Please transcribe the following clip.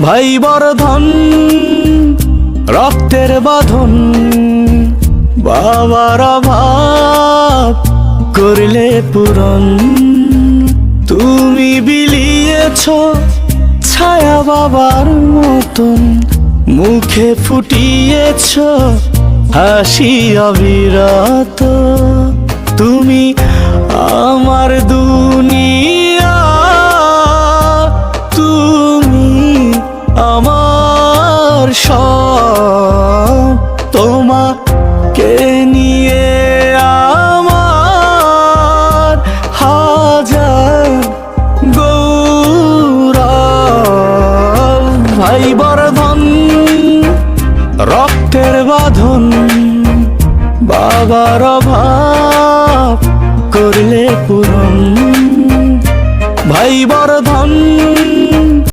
ভাই বর্ধন রক্তের বাঁধন, বাবার অভাব করলে পূরণ। তুমি বিলিয়েছ ছায়া বাবার মতন, মুখে ফুটিয়েছ হাসি অবিরত। তুমি আমার দুনিয়া সব তোমাকে নিয়ে আমার হাজার গৌরব। ভাই বর্ধন, রক্তের বাঁধন, বাবার অভাব করলে পূরণ। ভাই বর্ধন